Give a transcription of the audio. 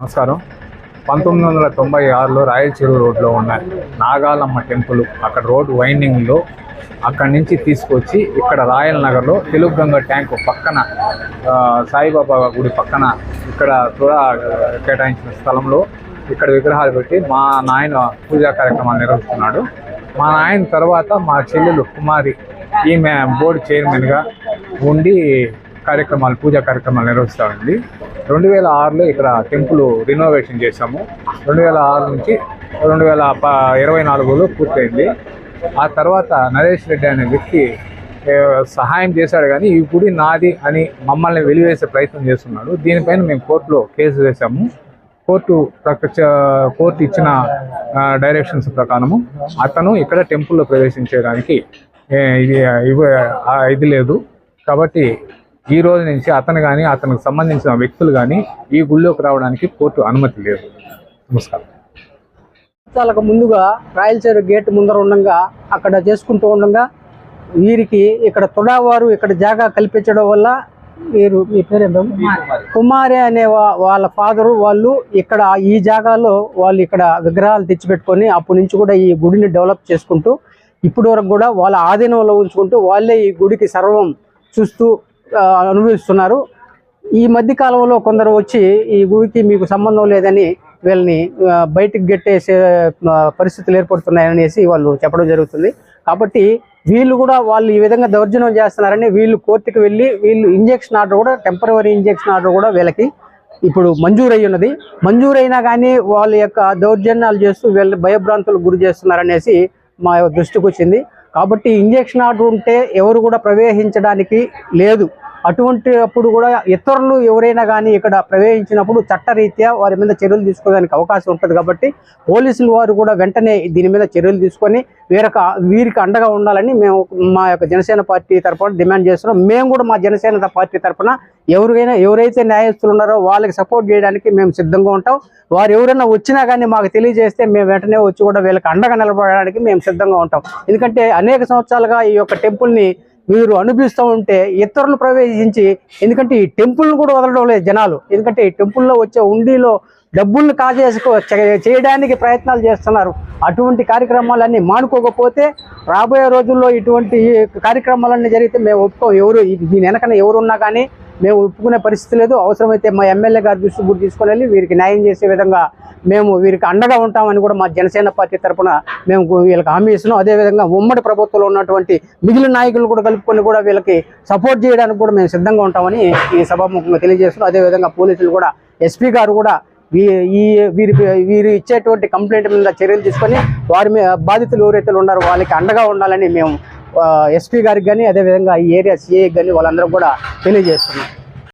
నమస్కారం. పంతొమ్మిది వందల తొంభై ఆరులో రాయలచెరువు రోడ్లో ఉన్న నాగాలమ్మ టెంపుల్ అక్కడ రోడ్ వైండింగ్లో అక్కడి నుంచి తీసుకొచ్చి ఇక్కడ రాయల్ నగర్లో తెలుగు గంగ ట్యాంకు పక్కన సాయిబాబా గుడి పక్కన ఇక్కడ కూడా కేటాయించిన స్థలంలో ఇక్కడ విగ్రహాలు పెట్టి మా నాయన పూజా కార్యక్రమాలు నిర్వహిస్తున్నాడు. మా నాయన తర్వాత మా చెల్లెలు కుమారి ఈమె బోర్డు చైర్మన్గా ఉండి కార్యక్రమాలు పూజా కార్యక్రమాలు నిర్వహిస్తామండి రెండు వేల ఆరులో ఇక్కడ టెంపుల్ రినోవేషన్ చేశాము. రెండు వేల ఆరు నుంచి రెండు వేల ఇరవై నాలుగులో పూర్తయింది. ఆ తర్వాత నరేష్ రెడ్డి అనే వ్యక్తి సహాయం చేశాడు కానీ ఈ గుడి నాది అని మమ్మల్ని వెలివేసే ప్రయత్నం చేస్తున్నాడు. దీనిపైన మేము కోర్టులో కేసు వేశాము. కోర్టు కోర్టు ఇచ్చిన డైరెక్షన్స్ ప్రకారము అతను ఇక్కడ టెంపుల్లో ప్రవేశించడానికి ఇది ఇది లేదు. కాబట్టి ఈ రోజు నుంచి అతను కానీ అతనికి సంబంధించిన వ్యక్తులు కానీ ఈ గుళ్ళోకి రావడానికి కోర్టు అనుమతి లేదు. నమస్కారం. సంవత్సరాలకు ముందుగా రాయలచేరు గేట్ ముందర ఉండగా అక్కడ చేసుకుంటూ ఉండగా వీరికి ఇక్కడ తుడావారు ఇక్కడ జాగా కల్పించడం వల్ల వీరు మీ పేరేంటో కుమారి. అనే వాళ్ళ ఫాదరు వాళ్ళు ఇక్కడ ఈ జాగాలో వాళ్ళు ఇక్కడ విగ్రహాలు తెచ్చిపెట్టుకొని అప్పటి నుంచి కూడా ఈ గుడిని డెవలప్ చేసుకుంటూ ఇప్పటి వరకు కూడా వాళ్ళ ఆధీనంలో ఉంచుకుంటూ వాళ్ళే ఈ గుడికి సర్వం చూస్తూ అనుభవిస్తున్నారు. ఈ మధ్య కాలంలో కొందరు వచ్చి ఈ గుడికి మీకు సంబంధం లేదని వీళ్ళని బయటకు బయటికి గెట్టేసే పరిస్థితులు ఏర్పడుతున్నాయనేసి వాళ్ళు చెప్పడం జరుగుతుంది. కాబట్టి వీళ్ళు కూడా వాళ్ళు ఈ విధంగా దౌర్జన్యం చేస్తున్నారని వీళ్ళు కోర్టుకు వెళ్ళి వీళ్ళు ఇంజెక్షన్ ఆర్డర్ కూడా టెంపరీ ఇంజెక్షన్ ఆర్డర్ కూడా వీళ్ళకి ఇప్పుడు మంజూరు ఉన్నది. మంజూరైనా కానీ వాళ్ళ యొక్క దౌర్జన్యాలు చేస్తూ వీళ్ళని భయభ్రాంతులకు గురి చేస్తున్నారనేసి మా దృష్టికి వచ్చింది. కాబట్టి ఇంజెక్షన్ ఆర్డర్ ఉంటే ఎవరు కూడా ప్రవేశించడానికి లేదు. అటువంటి అప్పుడు కూడా ఇతరులు ఎవరైనా కానీ ఇక్కడ ప్రవేశించినప్పుడు చట్టరీత్యా వారి మీద చర్యలు తీసుకోవడానికి అవకాశం ఉంటుంది కాబట్టి పోలీసులు వారు కూడా వెంటనే దీని మీద చర్యలు తీసుకొని వీరక వీరికి అండగా ఉండాలని మేము మా యొక్క జనసేన పార్టీ తరఫున డిమాండ్ చేస్తున్నాం. మేము కూడా మా జనసేన పార్టీ తరఫున ఎవరికైనా ఎవరైతే న్యాయస్తులు ఉన్నారో వాళ్ళకి సపోర్ట్ చేయడానికి మేము సిద్ధంగా ఉంటాం. వారు ఎవరైనా వచ్చినా కానీ మాకు తెలియజేస్తే మేము వెంటనే వచ్చి కూడా వీళ్ళకి అండగా నిలబడడానికి మేము సిద్ధంగా ఉంటాం. ఎందుకంటే అనేక సంవత్సరాలుగా ఈ యొక్క టెంపుల్ని మీరు అనుభవిస్తూ ఉంటే ఇతరులు ప్రవేశించి ఎందుకంటే ఈ టెంపుల్ని కూడా వదలడం లేదు జనాలు. ఎందుకంటే ఈ టెంపుల్లో వచ్చే ఉండిలో డబ్బుల్ని కాజేసుకో చేయడానికి ప్రయత్నాలు చేస్తున్నారు. అటువంటి కార్యక్రమాలన్నీ మానుకోకపోతే రాబోయే రోజుల్లో ఇటువంటి కార్యక్రమాలన్నీ జరిగితే మేము ఒప్పుకోం. ఎవరు దీని వెనకన ఎవరున్నా కానీ మేము ఒప్పుకునే పరిస్థితి లేదు. అవసరమైతే మా ఎమ్మెల్యే గారి దృష్టి కూడా తీసుకొని వెళ్ళి వీరికి న్యాయం చేసే విధంగా మేము వీరికి అండగా ఉంటామని కూడా మా జనసేన పార్టీ తరపున మేము వీళ్ళకి హామీ ఇస్తున్నాం. అదేవిధంగా ఉమ్మడి ప్రభుత్వంలో ఉన్నటువంటి మిగిలిన నాయకులు కూడా కలుపుకొని కూడా వీళ్ళకి సపోర్ట్ చేయడానికి కూడా మేము సిద్ధంగా ఉంటామని ఈ సభాముఖంగా తెలియజేస్తున్నాం. అదేవిధంగా పోలీసులు కూడా ఎస్పీ గారు కూడా వీ- ఈ వీరి వీరు ఇచ్చేటువంటి కంప్లైంట్ మీద చర్యలు తీసుకొని వారి మీద బాధితులు ఎవరైతే ఉన్నారో వాళ్ళకి అండగా ఉండాలని మేము ఎస్పీ గారికి కానీ అదేవిధంగా ఈ ఏరియా సిఐకి కానీ వాళ్ళందరూ కూడా తెలియజేస్తున్నాం.